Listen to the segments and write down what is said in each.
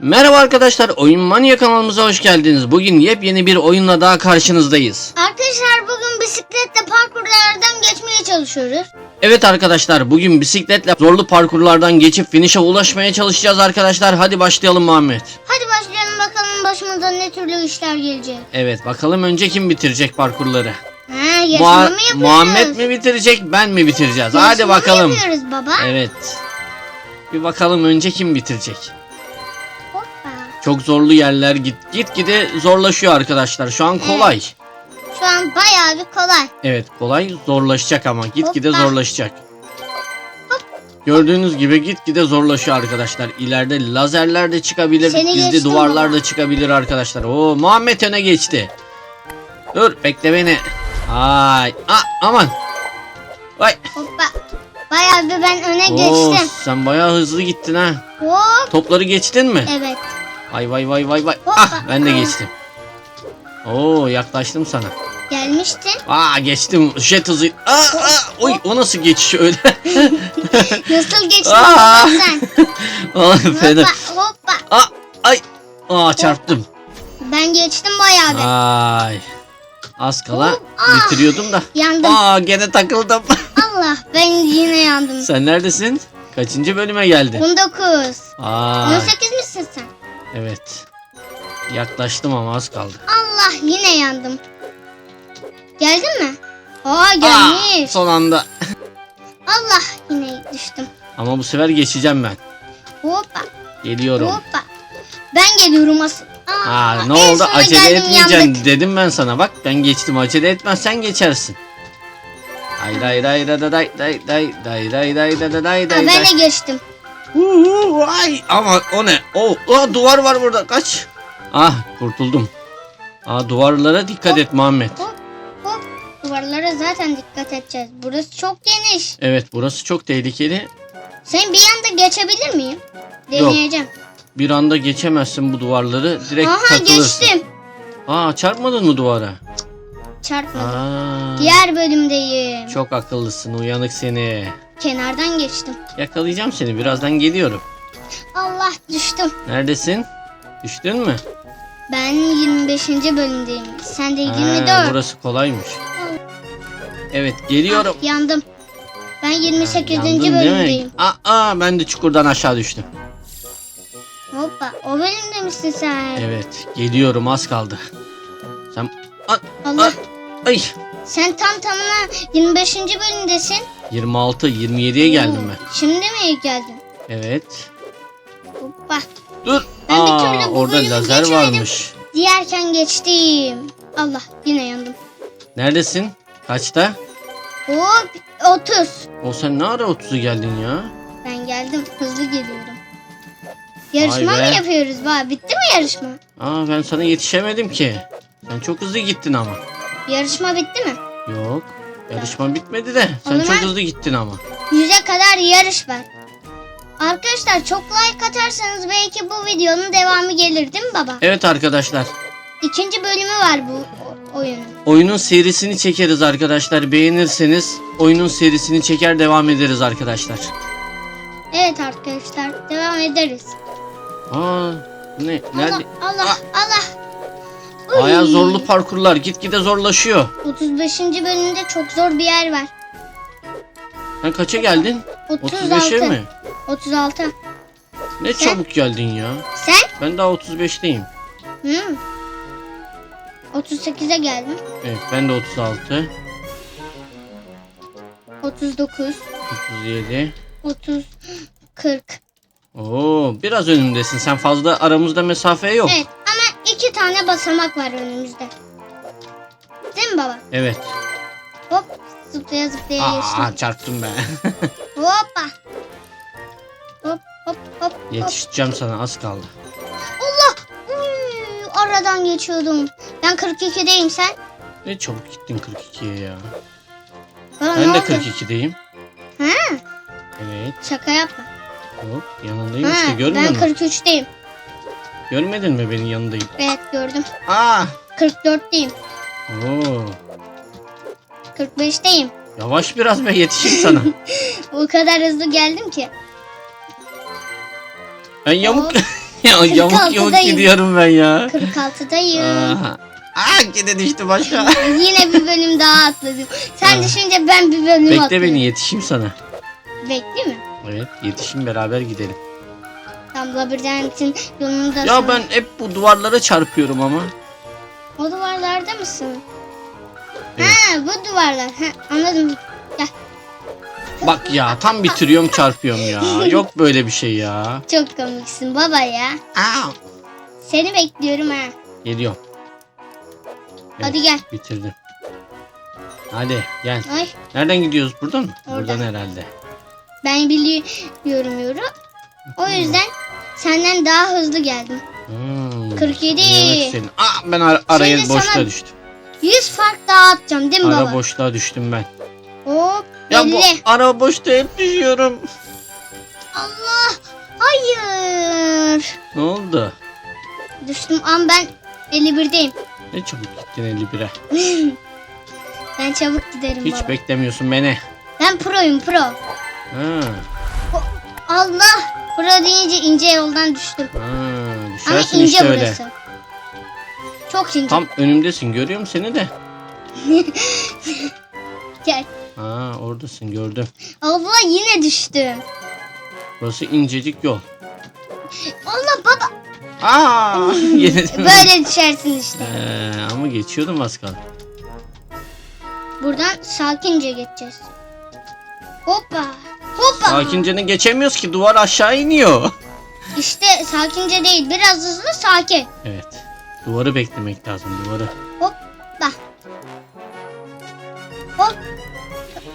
Merhaba arkadaşlar, Oyun Manya kanalımıza hoş geldiniz. Bugün yepyeni bir oyunla daha karşınızdayız. Arkadaşlar bugün bisikletle parkurlardan geçmeye çalışıyoruz. Evet arkadaşlar, bugün bisikletle zorlu parkurlardan geçip finish'e ulaşmaya çalışacağız arkadaşlar. Hadi başlayalım Muhammed. Hadi başlayalım bakalım başımıza ne türlü işler gelecek. Evet, bakalım önce kim bitirecek parkurları? Ha, Muha- mı? Muhammed mi bitirecek, ben mi bitireceğiz? Yarışma Hadi mı bakalım. yapıyoruz baba? Evet. Bir bakalım önce kim bitirecek? Çok zorlu yerler git gitgide zorlaşıyor arkadaşlar. Şu an kolay. Şu an bayağı bir kolay. Evet kolay zorlaşacak ama gitgide Hoppa. zorlaşacak. Gördüğünüz gibi gitgide zorlaşıyor arkadaşlar. İleride lazerler de çıkabilir, Seni gizli geçtim duvarlar baba. da çıkabilir arkadaşlar. Oo Muhammed öne geçti. Dur bekle beni. Ay, a, aman. Vay. Hoppa. Bayağı bir ben öne Oo, geçtim. sen bayağı hızlı gittin ha. Hop. Topları geçtin mi? Evet. Vay vay vay vay vay. Hoppa. Ah ben de geçtim. Oo yaklaştım sana. Gelmiştin. Aa geçtim jet hızı. Aa, aa, oy o nasıl geçiş öyle? Nasıl geçtin Aa. sen? Aa, fena. Hoppa hoppa. Aa, ay. Aa çarptım. Ben geçtim bayağı bir. Ay. Az kala Hop, ah. bitiriyordum da. Yandım. Aa gene takıldım. Allah ben yine yandım. Sen neredesin? Kaçıncı bölüme geldin? 19. Aa 18 misin sen? Evet. Yaklaştım ama az kaldı. Allah yine yandım. Geldin mi? Aa Aa, gelmiş. son anda. Allah yine düştüm. Ama bu sefer geçeceğim ben. Hoppa Geliyorum. hoppa. Ben geliyorum asıl. Aa, Aa ne oldu? Acele etmeyeceksin yandık. dedim ben sana. Bak ben geçtim. Acele etmezsen geçersin. Ay day day day day day day day day day day day day Aa, day ben de geçtim. Uuu, Ay ama o ne? O o duvar var burada. Kaç. Ah kurtuldum. Aa duvarlara dikkat et Muhammed. Hop hop. Duvarlara zaten dikkat edeceğiz. Burası çok geniş. Evet burası çok tehlikeli. Sen bir yanda geçebilir miyim? Deneyeceğim. Bir anda geçemezsin bu duvarları. Direkt Aha takılırsın. geçtim. Aa çarpmadın mı duvara? Çarpmadım. Aa, Diğer bölümdeyim. çok akıllısın uyanık seni. Kenardan geçtim. Yakalayacağım seni birazdan geliyorum. Allah düştüm. Neredesin? Düştün mü? Ben 25. bölümdeyim. Sen de 24. Ha, burası kolaymış. Evet geliyorum. Ah, yandım. Ben 28. Yandın değil mi? bölümdeyim. Aa, aa, ben de çukurdan aşağı düştüm. Hoppa. O bölümde misin sen? Evet geliyorum az kaldı. Sen Aa, Allah. aa, ay Sen tam tamına 25. bölümdesin. 26 27'ye geldim ben. Şimdi mi geldin? Evet. Hoppa. Dur. Ben bir Aa, türlü orada lazer geçemedim. varmış. Diğerken geçtim. Allah yine yandım. Neredesin? Kaçta? Hop 30. O sen ne ara 30'u geldin ya? Ben geldim. Hızlı geliyorum. Yarışma mı yapıyoruz? Bak bitti mi yarışma? Aa ben sana yetişemedim ki. Sen çok hızlı gittin ama. Yarışma bitti mi? Yok. Yarışma bitmedi de. Sen çok hızlı gittin ama. Yüze kadar yarış var. Arkadaşlar çok like atarsanız belki bu videonun devamı gelir değil mi baba? Evet arkadaşlar. İkinci bölümü var bu oyunun. Oyunun serisini çekeriz arkadaşlar. Beğenirseniz oyunun serisini çeker devam ederiz arkadaşlar. Evet arkadaşlar devam ederiz. Aa ne? Nerede? Allah Allah Allah. Baya zorlu parkurlar gitgide zorlaşıyor. 35. bölümde çok zor bir yer var. Sen kaça geldin? 36. 35'e mi? 36. Ne Sen? çabuk geldin ya. Sen? Ben daha 35'teyim. Hı. 38'e geldim. Evet ben de 36, 39, 37. 30, 40. Oo biraz önümdesin. Sen fazla aramızda mesafe yok. Evet tane basamak var önümüzde. Değil mi baba? Evet. Hop zıplaya zıplaya geçtim. Aa çarptım ben. Hoppa. Hop hop hop. hop. Yetişeceğim sana az kaldı. Allah. Uy, aradan geçiyordum. Ben 42'deyim sen. Ne çabuk gittin 42'ye ya. Bana Ben de oldu? 42'deyim. Ha, Evet. şaka yapma. Yok yanındayım Ha, işte görmüyor ben musun? 43'teyim. Görmedin mi benim yanındayım? Evet gördüm. Aa! 44'teyim. Oo. 45'teyim. Yavaş biraz be yetişeyim sana. O kadar hızlı geldim ki. Ben yamuk. Ya yamuk yamuk 46'dayım. gidiyorum ben ya. 46'dayım. Aha. Aa gene düştüm aşağı. Yine bir bölüm daha atladım. Sen Aa. düşünce ben bir bölüm Bekle atladım. beni yetişeyim sana. Bekle mi? Evet yetişeyim beraber gidelim. Tam labirentin yolunda. Ya ben hep bu duvarlara çarpıyorum ama. O duvarlarda mısın? Evet. Ha bu duvarlar. Ha, anladım. Gel. Bak ya tam bitiriyorum çarpıyorum ya. Yok böyle bir şey ya. Çok komiksin baba ya. Aa. Seni bekliyorum ha. Geliyorum. Hadi gel. Bitirdim. Hadi gel. Ay Nereden gidiyoruz? Buradan mı? Oradan. Buradan herhalde. ben biliyorum yorum. O yüzden senden daha hızlı geldim. Hmm. 47. yemek senin. Aa, ben ar- araya Şimdi boşluğa düştüm. 100 fark daha atacağım değil mi Ara baba? boşluğa düştüm ben. Hop Ya bu 50. ara boşta hep düşüyorum. Allah. Hayır. Ne oldu? Düştüm ama ben 51'deyim. Ne çabuk gittin 51'e. Ben çabuk giderim Hiç baba. beklemiyorsun beni. Ben proyum pro. Ha. Allah. Pro deyince ince yoldan düştüm. Ha. Ama ince işte öyle. burası. Çok ince. Tam önümdesin görüyorum seni de. Gel. Ha oradasın gördüm. Allah yine düştüm. Burası incecik yol. Allah baba. Aa yine Böyle düşersin işte. Ee, ama geçiyordum az kaldı. Buradan sakince geçeceğiz. Hoppa. Hoppa. Sakince'ni geçemiyoruz ki duvar aşağı iniyor. İşte sakince değil. Biraz hızlı sakin. Evet. Duvarı beklemek lazım duvarı. Hoppa. Hop.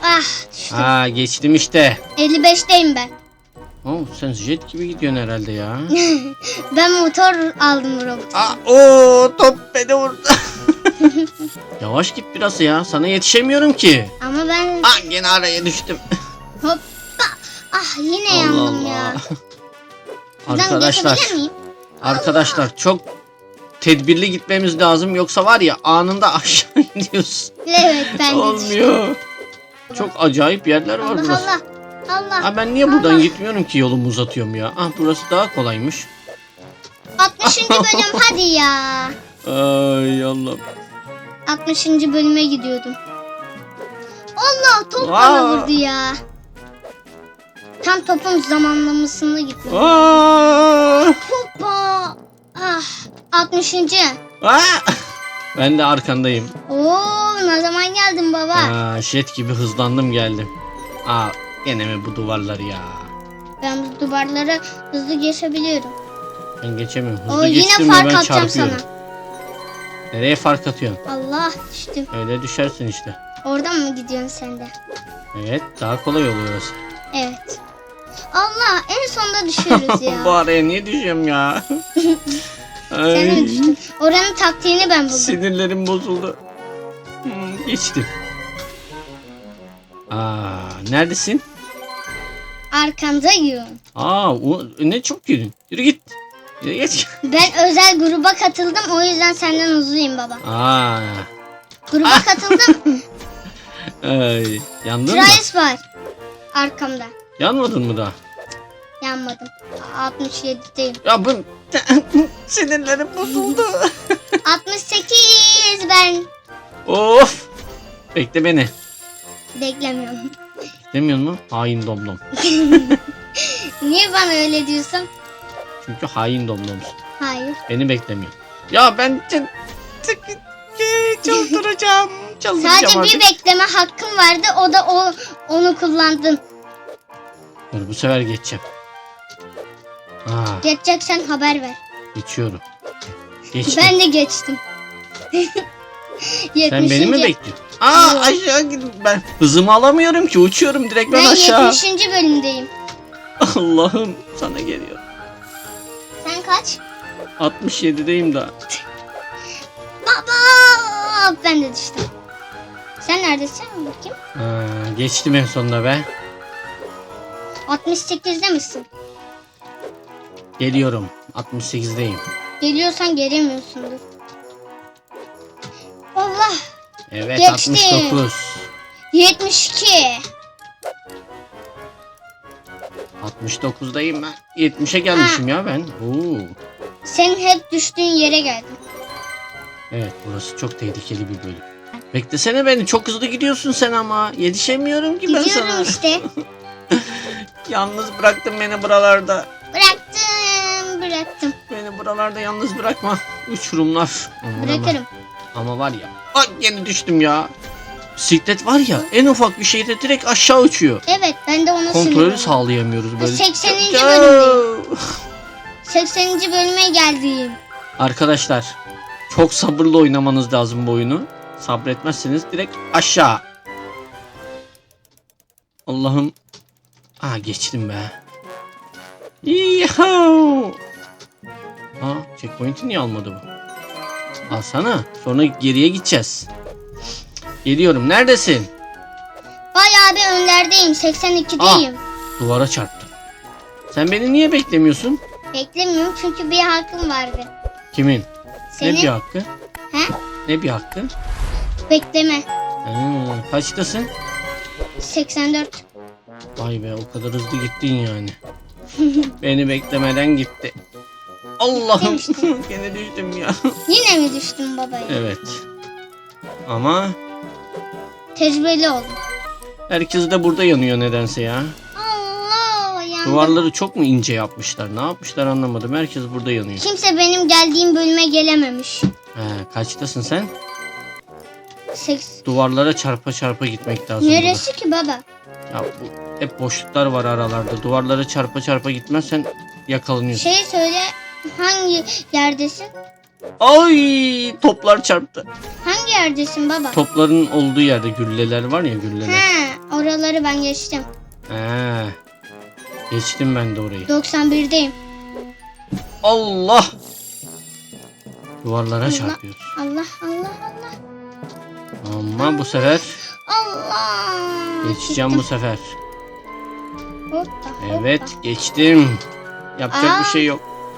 Ah düştüm. Aa geçtim işte. 55'teyim ben. Oo, sen jet gibi gidiyorsun herhalde ya. Ben motor aldım Robux. Aa, oo, top beni vurdu. Yavaş git biraz ya. Sana yetişemiyorum ki. Ama ben Aa gene araya düştüm. hoppa. Ah yine Allah yandım Allah. ya. Buradan Arkadaşlar, arkadaşlar çok tedbirli gitmemiz lazım. Yoksa var ya anında aşağı iniyoruz. Evet ben. Olmuyor. Çok acayip yerler var Allah burası. Allah. Allah. Ha ben niye buradan Allah. gitmiyorum ki yolumu uzatıyorum ya? Ah burası daha kolaymış. 60. bölüm hadi ya. Ay Allah. 60. bölüme gidiyordum. Allah top bana vurdu ya. Tam topun zamanlamasında gittim. Aa! Hoppa. Ah 60. Aa! Ben de arkandayım. Oo ne zaman geldin baba? Aa, jet gibi hızlandım geldim. Aa gene mi bu duvarlar ya? Ben bu duvarları hızlı geçebiliyorum. Ben geçemiyorum. Hızlı yine geçtim fark ben atacağım çarpıyorum. sana. Nereye fark atıyorsun? Allah düştüm. Öyle düşersin işte. Oradan mı gidiyorsun sen de? Evet daha kolay oluyor orası. Evet. Allah en sonda düşüyoruz bu ya. araya niye düşüyorum ya? Sen Ay, düştün? Oranın taktiğini ben buldum. sinirlerim bozuldu. Hmm, geçtim. Aa, neredesin? Arkandayım. Aa, o, ne çok yürün. Yürü git. Yürü git. Ben özel gruba katıldım o yüzden senden hızlıyım baba. Aa, Gruba katıldım. ay, yandın mı? Trice var. Arkamda. Yanmadın mı daha? Yanmadım. 67'deyim. Ya bu sinirlerim bozuldu. 68 ben. of. Bekle beni. Beklemiyorum. Demiyor mu? Hain domdom. Niye bana öyle diyorsun? Çünkü hain domdomsun. Hayır. Beni beklemiyor. Ya ben çıldıracağım. Çıldıracağım Sadece artık. bir bekleme hakkım vardı. O da o onu kullandın. Dur bu sefer geçeceğim. Aa, Geçeceksen haber ver. geçiyorum. Geçtim. Ben de geçtim. Sen beni mi 70. bekliyorsun? Aa aşağı gidin. Ben hızımı alamıyorum ki. Uçuyorum direkt ben, Ben aşağı. 70. bölümdeyim. Allah'ım sana geliyor. Sen kaç? 67'deyim daha. Baba! Ben de düştüm. Sen neredesin bakayım? Aa, geçtim en sonunda be. 68'de misin? Geliyorum. 68'deyim. Geliyorsan gelemiyorsundur. Allah! Evet Geçtim. 69. 72. 69'dayım ben. 70'e gelmişim ya ben. Oo. Senin hep düştüğün yere geldim. Evet burası çok tehlikeli bir bölüm. Beklesene beni çok hızlı gidiyorsun sen ama. Yetişemiyorum ki ben Gidiyorum sana. işte. Yalnız bıraktın beni buralarda. Bıraktım. Beni buralarda yalnız bırakma. Uçurumlar. Aman. Bırakırım. Ama var ya. Ay yine düştüm ya. Bisiklet var ya en ufak bir şeyde direkt aşağı uçuyor. Evet, ben de ona Kontrolü sağlayamıyoruz böyle. 80. Ya. bölümdeyim. 80. bölüme geldim. Arkadaşlar çok sabırlı oynamanız lazım bu oyunu. Sabretmezseniz direkt aşağı. Allah'ım. Aa geçtim be. Yuhuu. Aa checkpoint'i niye almadı bu? Alsana. Sonra geriye gideceğiz. Geliyorum. Neredesin? Bayağı bir önlerdeyim. 82'deyim. Duvara çarptım. Sen beni niye beklemiyorsun? Beklemiyorum çünkü bir hakkım vardı. Kimin? Ne Senin bir hakkı? He? Ne bir hakkı? bekleme. Ha, kaçtasın? 84. Vay be o kadar hızlı gittin yani. Beni beklemeden gitti. Allah'ım gene düştüm ya. Yine mi düştün babaya? Evet. Ama Tecrübeli oldum. herkes de burada yanıyor nedense ya. Allah yandım. Duvarları çok mu ince yapmışlar? Ne yapmışlar anlamadım. Herkes burada yanıyor. Kimse benim geldiğim bölüme gelememiş. He, kaçtasın sen? Seks... Duvarlara çarpa çarpa gitmek lazım. Neresi ki baba? burada. Ya bu hep boşluklar var aralarda. Duvarlara çarpa çarpa gitmezsen yakalanıyorsun. Şey söyle hangi yerdesin? Ay toplar çarptı. Hangi yerdesin baba? Topların olduğu yerde gülleler var ya gülleler. He, oraları ben geçtim. He. Geçtim ben de orayı. 91'deyim. Allah! Duvarlara Allah. çarpıyoruz. Allah Allah Allah. Ama bu sefer Allah. geçeceğim bu sefer. Hoppa, hoppa. Evet geçtim. Yapacak Aa. bir şey yok.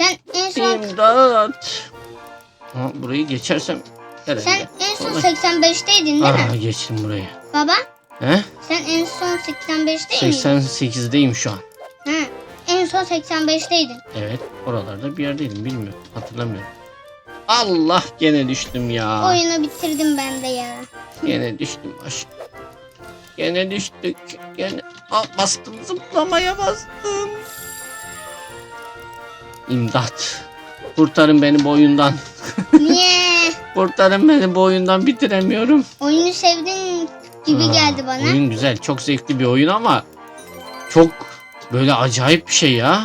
Sen en son İmdat ha, burayı geçersem herhalde sen en son Kolay. 85'teydin değil Aa, mi? geçtim burayı Baba He? sen en son 85'teydin. 88'deyim şu an Ha, en son 85'teydin. Evet oralarda bir yerdeydim bilmiyorum hatırlamıyorum. Allah gene düştüm ya. Oyunu bitirdim ben de ya. Gene düştüm aşağı. Gene düştük. Gene Aa, bastım zıplamaya bastım. İmdat. Kurtarın beni bu oyundan. Niye? Kurtarın beni bu oyundan bitiremiyorum. Oyunu sevdin gibi Aa, geldi bana. Oyun güzel çok zevkli bir oyun ama çok böyle acayip bir şey ya.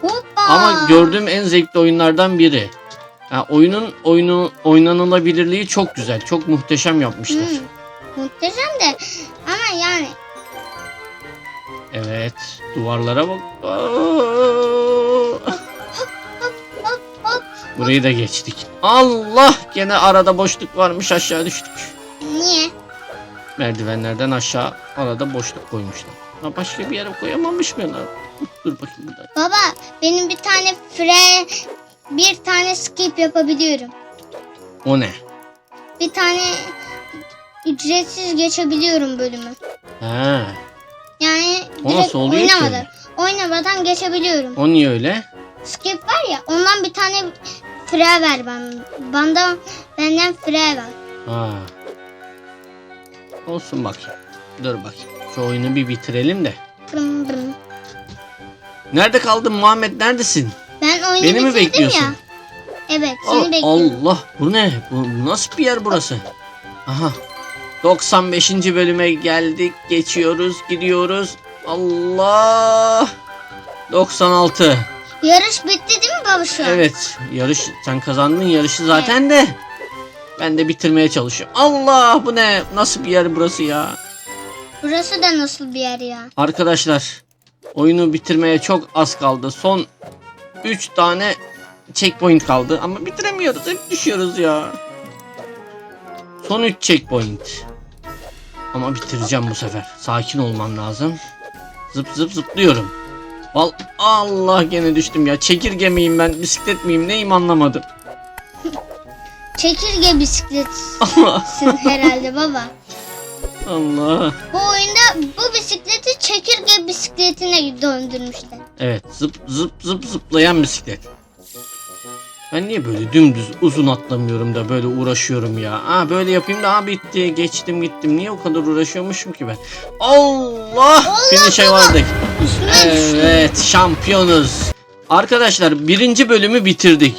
Hoppa. Ama gördüğüm en zevkli oyunlardan biri. Ya oyunun oyunu oynanılabilirliği çok güzel. Çok muhteşem yapmışlar. Hmm, muhteşem de ama yani Evet. Duvarlara bak. Aa! Burayı da geçtik. Allah! Gene arada boşluk varmış aşağı düştük. Niye? Merdivenlerden aşağı arada boşluk koymuşlar. Ha, başka bir yere koyamamış mı lan? Dur bakayım burada. Baba benim bir tane fre bir tane skip yapabiliyorum. O ne? Bir tane ücretsiz geçebiliyorum bölümü. Ha, Yani O direkt nasıl oluyor ki? oynamadan, oynamadan geçebiliyorum. o niye öyle? Skip var ya ondan bir tane fre ver. Bana benden fre ver. Ha. Olsun bakayım. Dur bakayım. Şu oyunu bir bitirelim de. Bırım bırım. Nerede kaldın Muhammed? Neredesin? Ben oyunu Beni mi bekliyorsun? ya. Evet Al- seni bekliyorum. Allah bu ne? Bu nasıl bir yer burası? Aha. 95. bölüme geldik. Geçiyoruz, gidiyoruz. Allah. 96. Yarış bitti değil mi baba şu an? Evet, yarış sen kazandın yarışı zaten de. Ben de bitirmeye çalışıyorum. Allah bu ne? Nasıl bir yer burası ya? Burası da nasıl bir yer ya? Arkadaşlar Oyunu bitirmeye çok az kaldı. Son 3 tane checkpoint kaldı ama bitiremiyoruz. Hep düşüyoruz ya. Son 3 checkpoint. Ama bitireceğim bu sefer. Sakin olmam lazım. Zıp zıp zıplıyorum. Val Allah gene düştüm ya. Çekirge miyim ben? Bisiklet miyim? Neyim anlamadım. Çekirge bisikletsin herhalde baba. Allah. Bu oyunda bu bisikleti çekirge bisikletine döndürmüşler. Evet zıp zıp zıp zıplayan bisiklet. Ben niye böyle dümdüz uzun atlamıyorum da böyle uğraşıyorum ya. Aa böyle yapayım da aa bitti geçtim gittim. Niye o kadar uğraşıyormuşum ki ben? Allah! Finish'e vardık. Evet şampiyonuz. Arkadaşlar birinci bölümü bitirdik.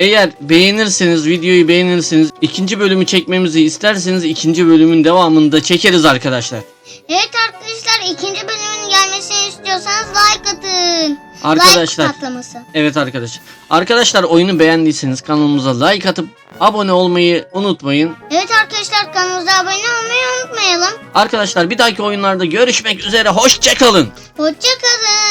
Eğer beğenirseniz videoyu beğenirseniz ikinci bölümü çekmemizi isterseniz ikinci bölümün devamını da çekeriz arkadaşlar. Evet arkadaşlar ikinci bölümün gelmesini istiyorsanız like atın. Arkadaşlar Like patlaması. Evet arkadaşlar. Arkadaşlar oyunu beğendiyseniz kanalımıza like atıp abone olmayı unutmayın. Evet arkadaşlar kanalımıza abone olmayı unutmayalım. Arkadaşlar bir dahaki oyunlarda görüşmek üzere. Hoşçakalın. Hoşçakalın.